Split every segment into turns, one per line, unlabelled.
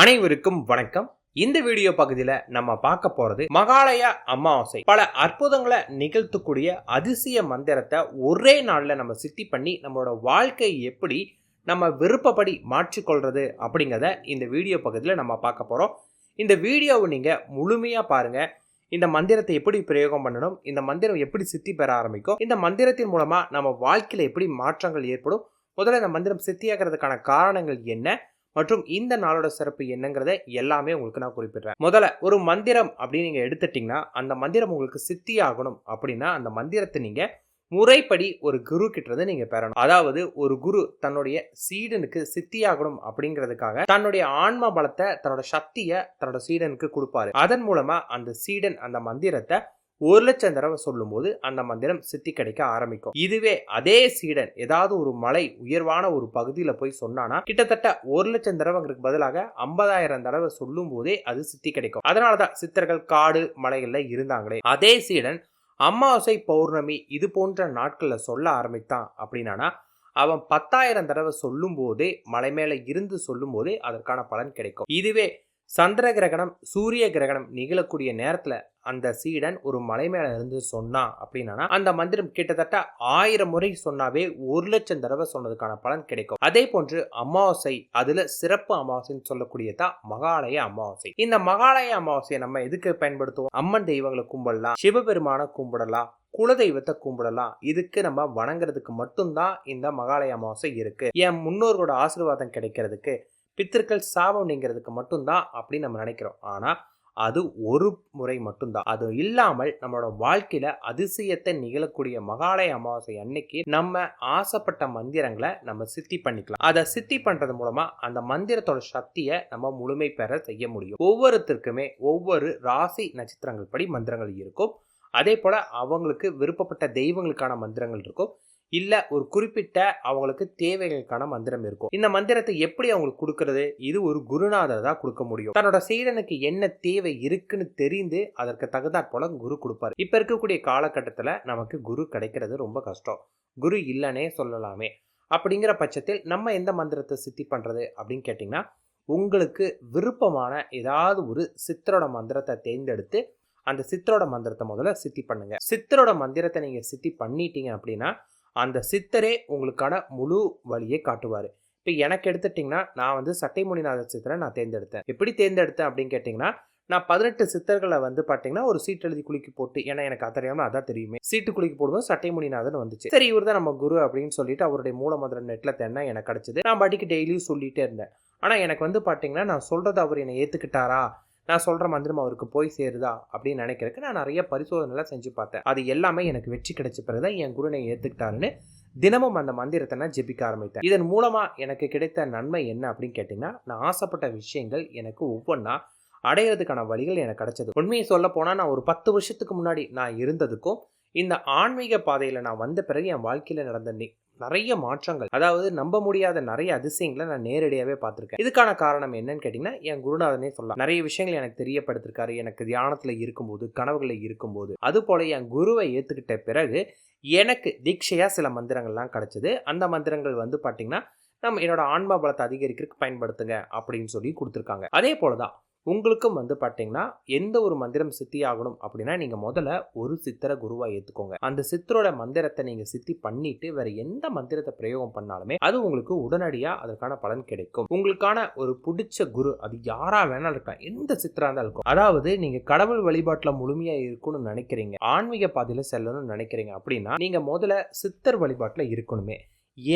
அனைவருக்கும் வணக்கம். இந்த வீடியோ பகுதியில் நம்ம பார்க்க போறது மகாலய அமாவாசை. பல அற்புதங்களை நிகழ்த்தக்கூடிய அதிசய மந்திரத்தை ஒரே நாளில் நம்ம சித்தி பண்ணி நம்மளோட வாழ்க்கை எப்படி நம்ம விருப்பப்படி மாற்றிக்கொள்றது அப்படிங்கிறத இந்த வீடியோ பகுதியில் நம்ம பார்க்க போறோம். இந்த வீடியோவை நீங்க முழுமையா பாருங்க. இந்த மந்திரத்தை எப்படி பிரயோகம் பண்ணணும்? இந்த மந்திரம் எப்படி சித்தி பெற ஆரம்பிக்கும்? இந்த மந்திரத்தின் மூலமா நம்ம வாழ்க்கையில் எப்படி மாற்றங்கள் ஏற்படும்? முதல்ல இந்த மந்திரம் சித்தியாகிறதுக்கான காரணங்கள் என்ன? மற்றும் இந்த நாளோட சிறப்பு என்னங்கிறத எல்லாமே உங்களுக்கு நான் குறிப்பிடுறேன். முதல்ல ஒரு மந்திரம் அப்படின்னு நீங்கள் எடுத்துட்டிங்கன்னா அந்த மந்திரம் உங்களுக்கு சித்தி ஆகணும் அப்படின்னா அந்த மந்திரத்தை நீங்கள் முறைப்படி ஒரு குரு கிட்டது நீங்க பெறணும். அதாவது ஒரு குரு தன்னுடைய சீடனுக்கு சித்தியாகணும் அப்படிங்கிறதுக்காக தன்னுடைய ஆன்ம பலத்தை தன்னோட சக்தியை தன்னோட சீடனுக்கு கொடுப்பாரு. அதன் மூலமா அந்த சீடன் அந்த மந்திரத்தை ஒரு லட்சம் தடவை சொல்லும்போது அந்த மந்திரம் சித்தி கிடைக்க ஆரம்பிக்கும். இதுவே அதே சீடன் ஏதாவது ஒரு மலை உயர்வான ஒரு பகுதியில் போய் சொன்னானா கிட்டத்தட்ட ஒரு லட்சம் தடவைங்களுக்கு பதிலாக ஐம்பதாயிரம் தடவை சொல்லும் போதே அது சித்தி கிடைக்கும் அதனாலதான் சித்தர்கள் காடு மலைகள்ல இருந்தாங்களே. அதே சீடன் அமாவாசை பௌர்ணமி இது போன்ற நாட்களில் சொல்ல ஆரம்பித்தான் அப்படின்னா அவன் பத்தாயிரம் தடவை சொல்லும் போதே மலை மேல இருந்து சொல்லும் போதே அதற்கான பலன் கிடைக்கும். இதுவே சந்திர கிரகணம் சூரிய கிரகணம் நிகழக்கூடிய நேரத்தில் அந்த சீடன் ஒரு மலை மேலே இருந்து சொன்னான் அப்படின்னா அந்த மந்திரம் கிட்டத்தட்ட ஆயிரம் முறை சொன்னாவே ஒரு லட்சம் தடவை சொன்னதுக்கான பலன் கிடைக்கும். அதே போன்று அமாவாசை அதுல சிறப்பு அமாவாசைன்னு சொல்லக்கூடியதான் மகாலய அமாவாசை. இந்த மகாலய அமாவாசையை நம்ம எதுக்கு பயன்படுத்துவோம்? அம்மன் தெய்வங்களை கும்பிடலாம் சிவபெருமான கும்பிடலாம் குலதெய்வத்தை கும்பிடலாம். இதுக்கு நம்ம வணங்குறதுக்கு மட்டும்தான் இந்த மகாலய அமாவாசை இருக்கு. என் முன்னோர்களோட ஆசீர்வாதம் கிடைக்கிறதுக்கு பித்திருக்கள் சாபம் நீங்கிறதுக்கு மட்டும்தான் அப்படின்னு நம்ம நினைக்கிறோம். ஆனால் அது ஒரு முறை மட்டும்தான். அது இல்லாமல் நம்மளோட வாழ்க்கையில அதிசயத்தை நிகழக்கூடிய மகாலய அமாவாசை அன்னைக்கு நம்ம ஆசைப்பட்ட மந்திரங்களை நம்ம சித்தி பண்ணிக்கலாம். அதை சித்தி பண்றது மூலமா அந்த மந்திரத்தோட சக்தியை நம்ம முழுமை பெற செய்ய முடியும். ஒவ்வொருத்தருக்குமே ஒவ்வொரு ராசி நட்சத்திரங்கள் படி மந்திரங்கள் இருக்கும். அதே போல அவங்களுக்கு விருப்பப்பட்ட தெய்வங்களுக்கான மந்திரங்கள் இருக்கும். இல்லை ஒரு குறிப்பிட்ட அவங்களுக்கு தேவைகளுக்கான மந்திரம் இருக்கும். இந்த மந்திரத்தை எப்படி அவங்களுக்கு கொடுக்கறது? இது ஒரு குருநாதர் தான் கொடுக்க முடியும். தன்னோட சீடனுக்கு என்ன தேவை இருக்குன்னு தெரிந்து அதற்கு தகுந்தாற் போல குரு கொடுப்பாரு. இப்ப இருக்கக்கூடிய காலகட்டத்தில் நமக்கு குரு கிடைக்கிறது ரொம்ப கஷ்டம். குரு இல்லைன்னே சொல்லலாமே. அப்படிங்கிற பட்சத்தில் நம்ம எந்த மந்திரத்தை சித்தி பண்ணுறது அப்படின்னு கேட்டிங்கன்னா உங்களுக்கு விருப்பமான ஏதாவது ஒரு சித்தரோட மந்திரத்தை தேர்ந்தெடுத்து அந்த சித்தரோட மந்திரத்தை முதல்ல சித்தி பண்ணுங்க. சித்தரோட மந்திரத்தை நீங்கள் சித்தி பண்ணிட்டீங்க அப்படின்னா அந்த சித்தரே உங்களுக்கான முழு வழியை காட்டுவார். இப்போ எனக்கு எடுத்துட்டிங்கன்னா நான் வந்து சட்டைமொழிநாத சித்தரை நான் தேர்ந்தெடுத்தேன். எப்படி தேர்ந்தெடுத்தேன் அப்படின்னு கேட்டிங்கன்னா நான் பதினெட்டு சித்தர்களை வந்து பார்த்தீங்கன்னா ஒரு சீட் எழுதி குளிக்கு போட்டு ஏன்னா எனக்கு அது அதான் தெரியுமே. சீட்டு குளிக்கு போடும்போது சட்டைமொழிநாதன் வந்துச்சு. சரி இவர் தான் நம்ம குரு அப்படின்னு சொல்லிட்டு அவருடைய மூலமந்திரம் நெட்டில் தென்ன எனக்கு கிடச்சிது. நான் பாட்டிக்கு டெய்லியும் சொல்லிகிட்டே இருந்தேன். ஆனால் எனக்கு வந்து பார்த்தீங்கன்னா நான் சொல்கிறத அவர் என்னை ஏற்றுக்கிட்டாரா நான் சொல்கிற மந்திரம் அவருக்கு போய் சேருதா அப்படின்னு நினைக்கிறதுக்கு நான் நிறைய பரிசோதனைலாம் செஞ்சு பார்த்தேன். அது எல்லாமே எனக்கு வெற்றி கிடைச்ச பிறகு தான் என் குருனை ஏற்றுக்கிட்டாருன்னு தினமும் அந்த மந்திரத்தை நான் ஜெபிக்க ஆரம்பித்தேன். இதன் மூலமாக எனக்கு கிடைத்த நன்மை என்ன அப்படின்னு கேட்டிங்கன்னா நான் ஆசைப்பட்ட விஷயங்கள் எனக்கு ஒவ்வொன்றா அடையிறதுக்கான வழிகள் எனக்கு கிடைச்சது. உண்மையை சொல்ல போனால் நான் ஒரு பத்து வருஷத்துக்கு முன்னாடி நான் இருந்ததுக்கும் இந்த ஆன்மீக பாதையில் நான் வந்த பிறகு என் வாழ்க்கையில் நடந்த நிறைய மாற்றங்கள். அதாவது நம்ப முடியாத நிறைய அதிசயங்களை நான் நேரடியாகவே பார்த்துருக்கேன். இதுக்கான காரணம் என்னன்னு கேட்டிங்கன்னா என் குருநாதனே சொல்லலாம் நிறைய விஷயங்கள் எனக்கு தெரியப்படுத்திருக்காரு. எனக்கு தியானத்தில் இருக்கும்போது கனவுகளில் இருக்கும்போது. அது போல என் குருவை ஏற்றுக்கிட்ட பிறகு எனக்கு தீட்சையாக சில மந்திரங்கள்லாம் கிடச்சிது. அந்த மந்திரங்கள் வந்து பார்த்திங்கன்னா நம்ம என்னோட ஆன்மா பலத்தை அதிகரிக்கிறதுக்கு பயன்படுத்துங்க அப்படின்னு சொல்லி கொடுத்துருக்காங்க. அதே போல தான் உங்களுக்கும் வந்து பார்த்தீங்கன்னா எந்த ஒரு மந்திரம் சித்தி ஆகணும் அப்படின்னா நீங்கள் முதல்ல ஒரு சித்தரை குருவாக ஏற்றுக்கோங்க அந்த சித்தரோட மந்திரத்தை நீங்கள் சித்தி பண்ணிட்டு வேற எந்த மந்திரத்தை பிரயோகம் பண்ணாலுமே அது உங்களுக்கு உடனடியாக அதற்கான பலன் கிடைக்கும். உங்களுக்கான ஒரு பிடிச்ச குரு அது யாரா வேணாலும் இருக்கலாம். எந்த சித்தராக இருந்தாலும் இருக்கும். அதாவது நீங்கள் கடவுள் வழிபாட்டில் முழுமையாக இருக்கணும்னு நினைக்கிறீங்க. ஆன்மீக பாதையில் செல்லணும்னு நினைக்கிறீங்க அப்படின்னா நீங்கள் முதல்ல சித்தர் வழிபாட்டில் இருக்கணுமே.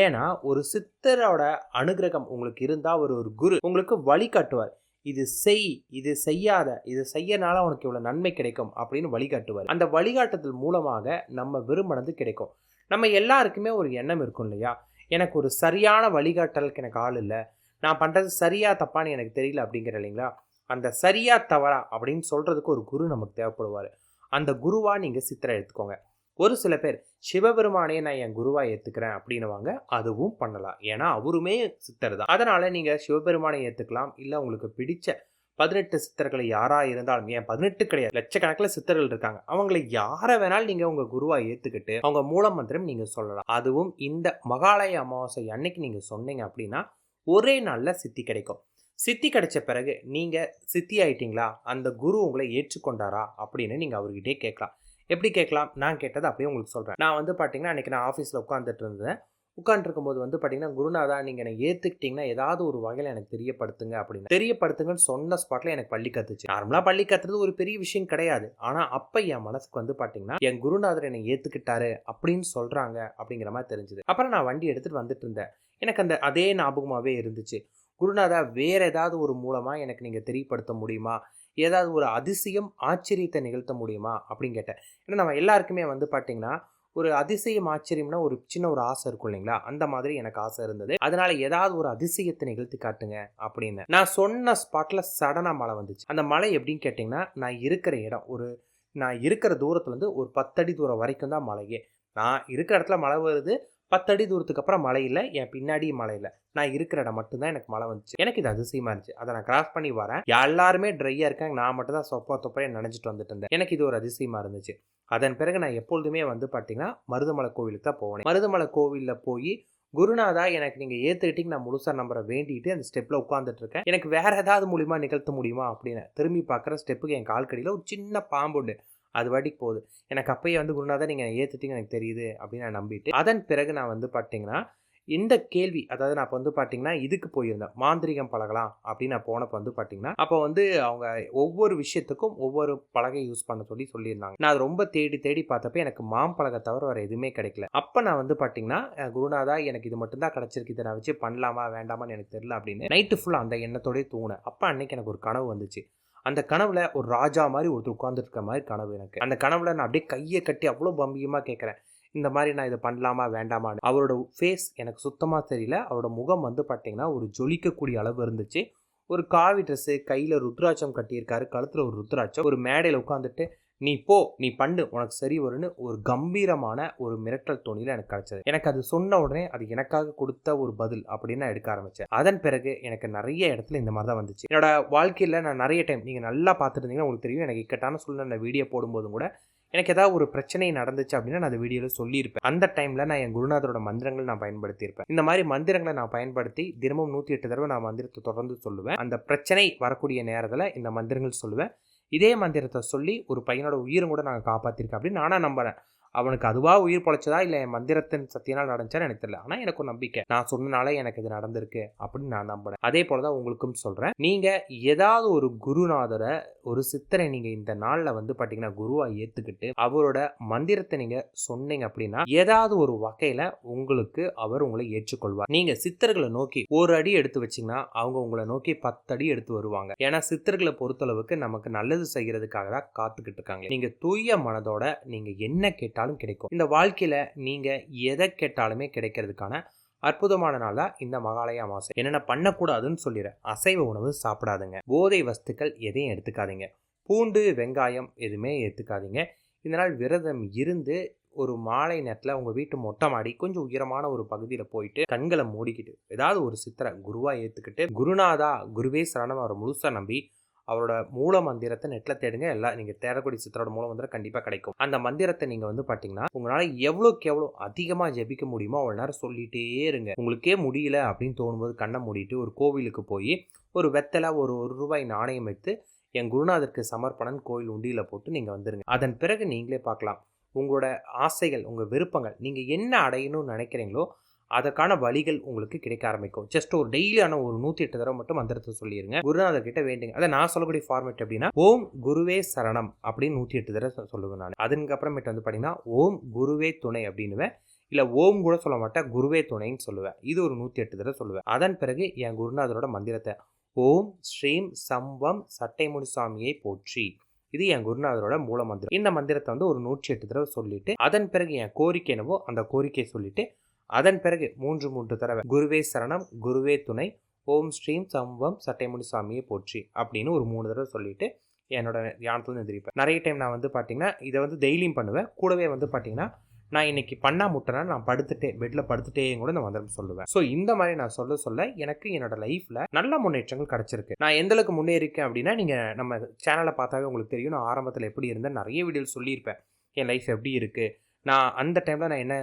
ஏன்னா ஒரு சித்தரோட அனுகிரகம் உங்களுக்கு இருந்தால் ஒரு ஒரு குரு. உங்களுக்கு வழிகாட்டுவார் இது செய் இது செய்யாத இது செய்யனால உனக்கு இவ்வளோ நன்மை கிடைக்கும் அப்படின்னு வழிகாட்டுவார். அந்த வழிகாட்டுதல் மூலமாக நம்ம விரும்பினது கிடைக்கும். நம்ம எல்லாருக்குமே ஒரு எண்ணம் இருக்கும் இல்லையா? எனக்கு ஒரு சரியான வழிகாட்டலுக்கு எனக்கு ஆள் இல்லை. நான் பண்ணுறது சரியா தப்பான்னு எனக்கு தெரியல அப்படிங்கிற இல்லைங்களா? அந்த சரியாக தவறா அப்படின்னு சொல்கிறதுக்கு ஒரு குரு நமக்கு தேவைப்படுவார். அந்த குருவாக நீங்கள் சித்திரை எடுத்துக்கோங்க. ஒரு சில பேர் சிவபெருமானே நான் என் குருவா ஏத்துக்கிறேன் அப்படின்னுவாங்க. அதுவும் பண்ணலாம். ஏன்னா அவருமே சித்தர் தான். அதனால நீங்க சிவபெருமானை ஏத்துக்கலாம். இல்ல உங்களுக்கு பிடிச்ச பதினெட்டு சித்தர்களை யாராக இருந்தாலும் ஏன் பதினெட்டு கிடையாது. லட்சக்கணக்கில் சித்தர்கள் இருக்காங்க. அவங்களை யாரை வேணாலும் நீங்கள் உங்கள் குருவாக ஏற்றுக்கிட்டு அவங்க மூல மந்திரம் நீங்கள் சொல்லலாம். அதுவும் இந்த மகாலய அமாவாசை அன்னைக்கு நீங்கள் சொன்னீங்க அப்படின்னா ஒரே நாளில் சித்தி கிடைக்கும். சித்தி கிடைச்ச பிறகு நீங்கள் சித்தி ஆயிட்டீங்களா? அந்த குரு உங்களை ஏற்றுக்கொண்டாரா? அப்படின்னு நீங்கள் அவர்கிட்டே கேட்கலாம். எப்படி கேட்கலாம்? நான் கேட்டது அப்படியே உங்களுக்கு சொல்கிறேன் நான் வந்து பார்த்தீங்கன்னா அன்றைக்கி நான் ஆஃபீஸில் உட்காந்துட்டு இருந்தேன் உட்காந்துருக்கும்போது வந்து பார்த்தீங்கன்னா குருநாதா நீங்கள் என்னை ஏற்றுக்கிட்டீங்கன்னா ஏதாவது ஒரு வகையில் எனக்கு தெரியப்படுத்துங்க அப்படின்னு. தெரியப்படுத்துங்கன்னு சொன்ன ஸ்பாட்டில் எனக்கு பள்ளி கற்றுச்சு நார்மலாக பள்ளி கத்துறது ஒரு பெரிய விஷயம் கிடையாது. ஆனால் அப்போ என் மனசுக்கு வந்து பார்த்தீங்கன்னா என் குருநாதர் என்னை ஏற்றுக்கிட்டாரு அப்படின்னு சொல்கிறாங்க அப்படிங்கிற மாதிரி தெரிஞ்சுது. அப்புறம் நான் வண்டி எடுத்துகிட்டு வந்துட்டு இருந்தேன் எனக்கு அந்த அதே ஞாபகமாகவே இருந்துச்சு. குருநாதா வேறு ஏதாவது ஒரு மூலமாக எனக்கு நீங்கள் தெரியப்படுத்த முடியுமா? ஏதாவது ஒரு அதிசயம் ஆச்சரியத்தை நிகழ்த்த முடியுமா அப்படின்னு கேட்டேன். ஏன்னா நம்ம எல்லாருக்குமே வந்து பார்த்தீங்கன்னா ஒரு அதிசயம் ஆச்சரியம்னா ஒரு சின்ன ஒரு ஆசை இருக்கும் இல்லைங்களா? அந்த மாதிரி எனக்கு ஆசை இருந்தது. அதனால ஏதாவது ஒரு அதிசயத்தை நிகழ்த்தி காட்டுங்க அப்படின்னு. நான் சொன்ன ஸ்பாட்ல சடனா மழை வந்துச்சு. அந்த மழை எப்படின்னு கேட்டிங்கன்னா நான் இருக்கிற இடம் ஒரு நான் இருக்கிற தூரத்துலேருந்து ஒரு பத்தடி தூரம் வரைக்கும் தான் மழையே. நான் இருக்கிற இடத்துல மழை வருது பத்தடி தூரத்துக்கு அப்புறம் மழை இல்லை என் பின்னாடியும் மழை இல்லை. நான் இருக்கிற இடம் மட்டும்தான் எனக்கு மழை வந்துச்சு. எனக்கு இது அதிசயமா இருந்துச்சு. அதை நான் கிராஸ் பண்ணி வரேன். எல்லாருமே ட்ரையாக இருக்காங்க. நான் மட்டும் தான் சொப்பா தொப்பையை நினைச்சிட்டு வந்துட்டு இருந்தேன். எனக்கு இது ஒரு அதிசயமா இருந்துச்சு. அதன் பிறகு நான் எப்பொழுதுமே வந்து பார்த்தீங்கன்னா மருதமலை கோவிலுக்கு தான் போவேன். மருதமலை கோவிலில் போய் குருநாதா எனக்கு நீங்கள் ஏற்றுக்கிட்டீங்க நான் முழுசாக நம்பரை வேண்டிட்டு அந்த ஸ்டெப்பில் உட்காந்துட்டு இருக்கேன். எனக்கு வேற ஏதாவது மூலியமா நிகழ்த்த முடியுமா அப்படின்னு திரும்பி பார்க்குற ஸ்டெப்புக்கு என் கால்கடியில் ஒரு சின்ன பாம்பு உண்டு. அது வாட்டிக்கு போகுது. எனக்கு அப்பயே வந்து குருநாதா நீங்கள் ஏற்றுட்டீங்க எனக்கு தெரியுது அப்படின்னு நான் நம்பிட்டு அதன் பிறகு நான் வந்து பார்த்தீங்கன்னா இந்த கேள்வி அதாவது நான் இப்போ வந்து பார்த்தீங்கன்னா இதுக்கு போயிருந்தேன். மாந்திரிகம் பழகலாம் அப்படின்னு நான் போனப்போ வந்து பார்த்தீங்கன்னா அப்போ வந்து அவங்க ஒவ்வொரு விஷயத்துக்கும் ஒவ்வொரு பலகை யூஸ் பண்ண சொல்லி சொல்லியிருந்தாங்க. நான் அது ரொம்ப தேடி தேடி பார்த்தப்ப எனக்கு மாம்பழகை தவிர வேறு எதுவுமே கிடைக்கல. அப்போ நான் வந்து பார்த்தீங்கன்னா குருநாதா எனக்கு இது மட்டும்தான் கிடச்சிருக்கு. இதை நான் வச்சு பண்ணலாமா வேண்டாமான்னு எனக்கு தெரியல அப்படின்னு நைட்டு ஃபுல்லாக அந்த எண்ணத்தோடய தூங்கினேன். அப்போ அன்னைக்கு எனக்கு ஒரு கனவு வந்துச்சு. அந்த கனவுல ஒரு ராஜா மாதிரி ஒருத்தர் உட்காந்துருக்க மாதிரி கனவு எனக்கு. அந்த கனவுல நான் அப்படியே கையை கட்டி அவ்வளோ பம்பியமாக கேட்குறேன் இந்த மாதிரி நான் இதை பண்ணலாமா வேண்டாமான்னு. அவரோட ஃபேஸ் எனக்கு சுத்தமாக தெரியல. அவரோட முகம் வந்து பார்த்தீங்கன்னா ஒரு ஜொலிக்கக்கூடிய அளவு இருந்துச்சு. ஒரு காவி ட்ரெஸ்ஸு கையில் ருத்ராட்சம் கட்டியிருக்காரு. கழுத்தில் ஒரு ருத்ராட்சம். ஒரு மேடையில் உட்காந்துட்டு நீ போ நீ பண்ணு உனக்கு சரி வரும்னு ஒரு கம்பீரமான ஒரு மிரட்டல் தோணியில் எனக்கு கிடச்சது. எனக்கு அது சொன்ன உடனே அது எனக்காக கொடுத்த ஒரு பதில் அப்படின்னு நான் எடுக்க ஆரம்பித்தேன் அதன் பிறகு எனக்கு நிறைய இடத்துல இந்த மாதிரி தான் வந்துச்சு. என்னோட வாழ்க்கையில் நான் நிறைய டைம் நீங்கள் நல்லா பார்த்துருந்தீங்கன்னா உங்களுக்கு தெரியும். எனக்கு இக்கட்டான சூழ்நிலை வீடியோ போடும்போதும் கூட எனக்கு ஏதாவது ஒரு பிரச்சனை நடந்துச்சு அப்படின்னா நான் அந்த வீடியோவில் சொல்லியிருப்பேன். அந்த டைமில் நான் என் குருநாதரோட மந்திரங்கள் நான் பயன்படுத்தியிருப்பேன். இந்த மாதிரி மந்திரங்களை நான் பயன்படுத்தி தினமும் நூற்றி எட்டு தடவை நான் மந்திரத்தை தொடர்ந்து சொல்லுவேன். அந்த பிரச்சனை வரக்கூடிய நேரத்தில் இந்த மந்திரங்கள் சொல்லுவேன். இதே மந்திரத்தை சொல்லி ஒரு பையனோட உயிரும் கூட நாங்கள் காப்பாற்றிருக்கேன் அப்படின்னு நானாக நம்புறேன். அவனுக்கு அதுவாக உயிர் பொழைச்சதா இல்லை என் மந்திரத்தின் சத்தியனால் நடந்துச்சான்னு எனக்கு தெரியல. ஆனால் எனக்கு ஒரு நம்பிக்கை. நான் சொன்னனால எனக்கு இது நடந்திருக்கு அப்படின்னு நான் நம்புறேன். அதே போல தான் உங்களுக்கும் சொல்கிறேன் நீங்கள் ஏதாவது ஒரு குருநாதரை ஒரு சித்தரை நீங்கள் இந்த நாளில் வந்து பார்த்தீங்கன்னா குருவாக ஏற்றுக்கிட்டு அவரோட மந்திரத்தை நீங்கள் சொன்னீங்க அப்படின்னா ஏதாவது ஒரு வகையில் உங்களுக்கு அவர் உங்களை ஏற்றுக்கொள்வார். நீங்கள் சித்தர்களை நோக்கி ஒரு அடி எடுத்து வச்சிங்கன்னா அவங்க உங்களை நோக்கி பத்து அடி எடுத்து வருவாங்க. ஏன்னா சித்தர்களை பொறுத்தளவுக்கு நமக்கு நல்லது செய்கிறதுக்காக தான் காத்துக்கிட்டு இருக்காங்க நீங்கள் தூய மனதோட நீங்கள் என்ன கேட்டாலும் கிடைக்கும். இந்த வாழ்க்கையில் நீங்கள் எதை கேட்டாலுமே கிடைக்கிறதுக்கான அற்புதமான நாள் தான் இந்த மகாலய அமாவாசை. என்னென்ன பண்ணக்கூடாதுன்னு சொல்லிடுறேன் அசைவ உணவு சாப்பிடாதுங்க. போதை வஸ்துக்கள் எதையும் எடுத்துக்காதீங்க. பூண்டு வெங்காயம் எதுவுமே எடுத்துக்காதீங்க இந்த நாள் விரதம் இருந்து ஒரு மாலை நேரத்தில் உங்கள் வீட்டு மொட்டை மாடி கொஞ்சம் உயரமான ஒரு பகுதியில் போயிட்டு கண்களை மூடிக்கிட்டு ஏதாவது ஒரு சித்திரை குருவாக ஏற்றுக்கிட்டு குருநாதா குருவே சரணம் அவரை முழுசாக நம்பி அவரோட மூல மந்திரத்தை நெட்டில் தேடுங்க. எல்லாம் நீங்கள் தேடக்கூடிய சித்தரோட மூல மந்திரம் கண்டிப்பாக கிடைக்கும். அந்த மந்திரத்தை நீங்கள் வந்து பார்த்தீங்கன்னா உங்களால் எவ்வளோக்கு எவ்வளோ அதிகமாக ஜெபிக்க முடியுமோ அவ்வளோ நேரம் சொல்லிகிட்டே இருங்க. உங்களுக்கே முடியல அப்படின்னு தோணும்போது கண்ணை மூடிட்டு ஒரு கோவிலுக்கு போய் ஒரு வெத்தலை ஒரு ஒரு ரூபாய் நாணயம் வைத்து என் குருநாதருக்கு சமர்ப்பணன் கோயில் உண்டியில் போட்டு நீங்கள் வந்துடுங்க அதன் பிறகு நீங்களே பார்க்கலாம் உங்களோட ஆசைகள் உங்கள் விருப்பங்கள் நீங்கள் என்ன அடையணும்னு நினைக்கிறீங்களோ அதற்கான வழிகள் உங்களுக்கு கிடைக்க ஆரம்பிக்கும். ஜஸ்ட் ஒரு டெய்லியான ஒரு நூற்றி எட்டு தடவை மட்டும் மந்திரத்தை சொல்லிடுங்க குருநாதர் கிட்ட வேண்டுங்க. அதை நான் சொல்லக்கூடிய ஃபார்மேட் அப்படின்னா ஓம் குருவே சரணம் அப்படின்னு நூற்றி எட்டு தடவை சொல்லுவேன் நான். அதுக்கப்புறமேட்டு வந்து பார்த்தீங்கன்னா ஓம் குருவே துணை அப்படின்னுவேன் இல்லை ஓம் கூட சொல்ல மாட்டேன் குருவே துணைன்னு சொல்லுவேன். இது ஒரு நூற்றி எட்டு தடவை சொல்லுவேன். அதன் பிறகு என் குருநாதரோட மந்திரத்தை ஓம் ஸ்ரீம் சம்பம் சட்டைமுனிசாமியை போற்றி. இது என் குருநாதரோட மூல மந்திரம். இந்த மந்திரத்தை வந்து ஒரு நூற்றி எட்டு தடவை சொல்லிட்டு அதன் பிறகு என் கோரிக்கை என்னவோ அந்த கோரிக்கையை சொல்லிட்டு அதன் பிறகு மூன்று மூன்று தடவை குருவே சரணம் குருவே துணை ஓம் ஸ்ரீம் சம்பம் சட்டைமுடி சாமியை போற்றி அப்படின்னு ஒரு மூணு தடவை சொல்லிட்டு என்னோட தியானத்துல எந்திரிப்பேன். நிறைய டைம் நான் வந்து பார்த்தீங்கன்னா இதை வந்து டெய்லியும் பண்ணுவேன். கூடவே வந்து பார்த்தீங்கன்னா நான் இன்னைக்கு பண்ணா முட்டேனா நான் படுத்துட்டே பெட்டில் படுத்துட்டே கூட நான் வந்து சொல்லுவேன். ஸோ இந்த மாதிரி நான் சொல்ல சொல்ல எனக்கு என்னோட லைஃப்பில் நல்ல முன்னேற்றங்கள் கிடச்சிருக்கு. நான் எந்த அளவுக்கு முன்னேறிக்கேன் அப்படின்னா நீங்கள் நம்ம சேனலை பார்த்தாவே உங்களுக்கு தெரியும். நான் ஆரம்பத்தில் எப்படி இருந்தேன் நிறைய வீடியோ சொல்லியிருப்பேன். என் லைஃப் எப்படி இருக்குது நான் அந்த டைமில் நான் என்ன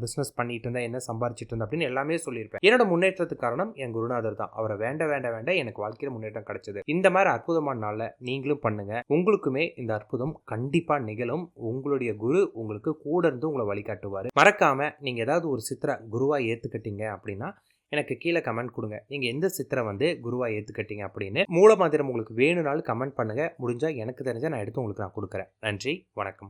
பிஸ்னஸ் பண்ணிட்டு இருந்தேன் என்ன சம்பாரிச்சிட்டு இருந்தேன் அப்படின்னு எல்லாமே சொல்லியிருப்பேன். என்னோட முன்னேற்றத்துக்கு காரணம் என் குருநாதர் தான். அவரை வேண்ட வேண்ட வேண்ட எனக்கு வாழ்க்கையில் முன்னேற்றம் கிடைச்சது. இந்த மாதிரி அற்புதமான நாளில் நீங்களும் பண்ணுங்க. உங்களுக்குமே இந்த அற்புதம் கண்டிப்பாக நிகழும். உங்களுடைய குரு உங்களுக்கு கூட இருந்து உங்களை வழிகாட்டுவார். மறக்காம நீங்கள் ஏதாவது ஒரு சித்திரை குருவாக ஏற்றுக்கிட்டீங்க அப்படின்னா எனக்கு கீழே கமெண்ட் கொடுங்க. நீங்கள் எந்த சித்திரை வந்து குருவாக ஏற்றுக்கிட்டீங்க அப்படின்னு மூல மந்திரம் உங்களுக்கு வேணும்னாலும் கமெண்ட் பண்ணுங்கள் முடிஞ்சால் எனக்கு தெரிஞ்சால் நான் எடுத்து உங்களுக்கு நான் கொடுக்குறேன். நன்றி வணக்கம்.